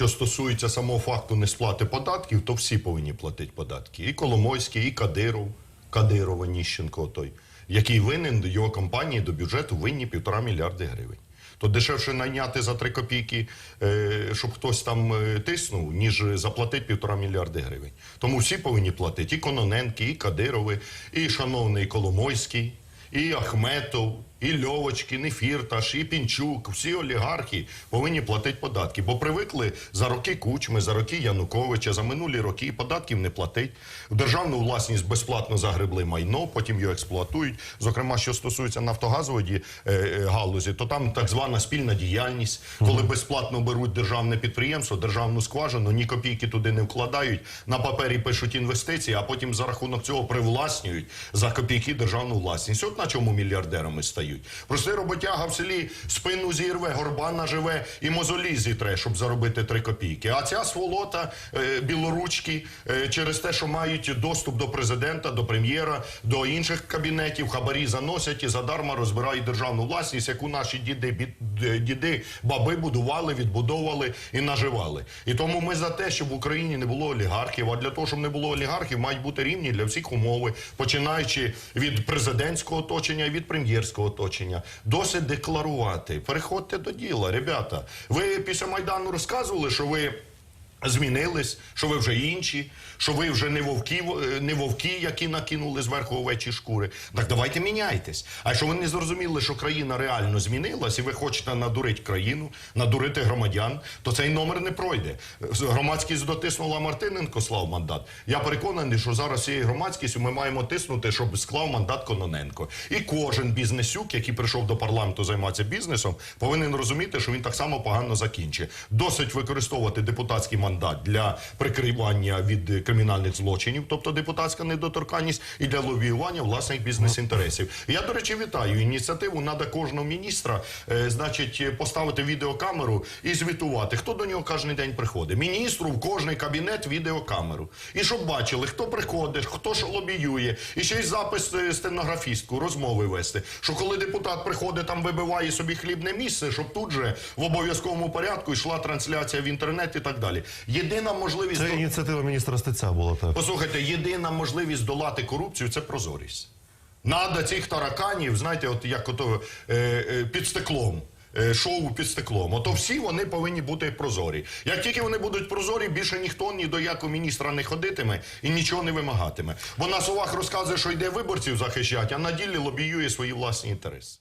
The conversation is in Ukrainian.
що стосується самого факту несплати податків, то всі повинні платити податки. І Коломойський, і Кадиров, Кадирова, Ніщенко той, який винен його компанії до бюджету винні півтора мільярди гривень. То дешевше найняти за три копійки, е, щоб хтось там е, тиснув, ніж заплатити півтора мільярди гривень. Тому всі повинні платити. І Кононенки, і Кадирови, і шановний Коломойський, і Ахметов, і Льовочкін, і Фірташ, і Пінчук, всі олігархи повинні платити податки, бо привикли за роки Кучми, за роки Януковича, за минулі роки податків не платить. В державну власність безплатно загребли майно, потім його експлуатують. Зокрема, що стосується нафтогазової е, е, галузі, то там так звана спільна діяльність, коли безплатно беруть державне підприємство, державну скважину, ні копійки туди не вкладають, на папері пишуть інвестиції, а потім за рахунок цього привласнюють за копійки державну власність. От на чому мільярдерами стають. Простий роботяга в селі спину зірве, горба наживе і мозолі зітре, щоб заробити три копійки. А ця сволота е, білоручки е, через те, що мають доступ до президента, до прем'єра, до інших кабінетів, хабарі заносять і задарма розбирають державну власність, яку наші діди, бі- е, діди, баби будували, відбудовували і наживали. І тому ми за те, щоб в Україні не було олігархів. А для того, щоб не було олігархів, мають бути рівні для всіх умови, починаючи від президентського оточення і від прем'єрського оточення. Досить декларувати. Переходьте до діла, ребята. Ви після майдану розказували, що ви. Змінились, що ви вже інші, що ви вже не вовки, е, не вовки, які накинули зверху овечі шкури. Так давайте міняйтесь. А якщо ви не зрозуміли, що країна реально змінилась, і ви хочете надурити країну, надурити громадян, то цей номер не пройде. Громадськість дотиснула Мартиненко, слав мандат. Я переконаний, що зараз цією громадськістю ми маємо тиснути, щоб склав мандат Кононенко. І кожен бізнесюк, який прийшов до парламенту займатися бізнесом, повинен розуміти, що він так само погано закінчить. Досить використовувати депутатський мандат для прикривання від кримінальних злочинів, тобто депутатська недоторканність, і для лобіювання власних бізнес-інтересів. Я, до речі, вітаю ініціативу. Надо кожного міністра, е, значить, поставити відеокамеру і звітувати, хто до нього кожен день приходить. Міністру в кожний кабінет відеокамеру. І щоб бачили, хто приходить, хто що лобіює, і ще й запис е, стенографістку, розмови вести. Що коли депутат приходить, там вибиває собі хлібне місце, щоб тут же в обов'язковому порядку йшла трансляція в інтернет і так далі. Єдина можливість Це ініціатива міністра Стеця була так. Послухайте, єдина можливість долати корупцію це прозорість. Надо цих тараканів, знаєте, от як ото е, е, під стеклом. е, Шоу під стеклом. Ото всі вони повинні бути прозорі. Як тільки вони будуть прозорі, більше ніхто ні до якого міністра не ходитиме і нічого не вимагатиме. Бо на словах розказує, що йде виборців захищати, а на ділі лобіює свої власні інтереси.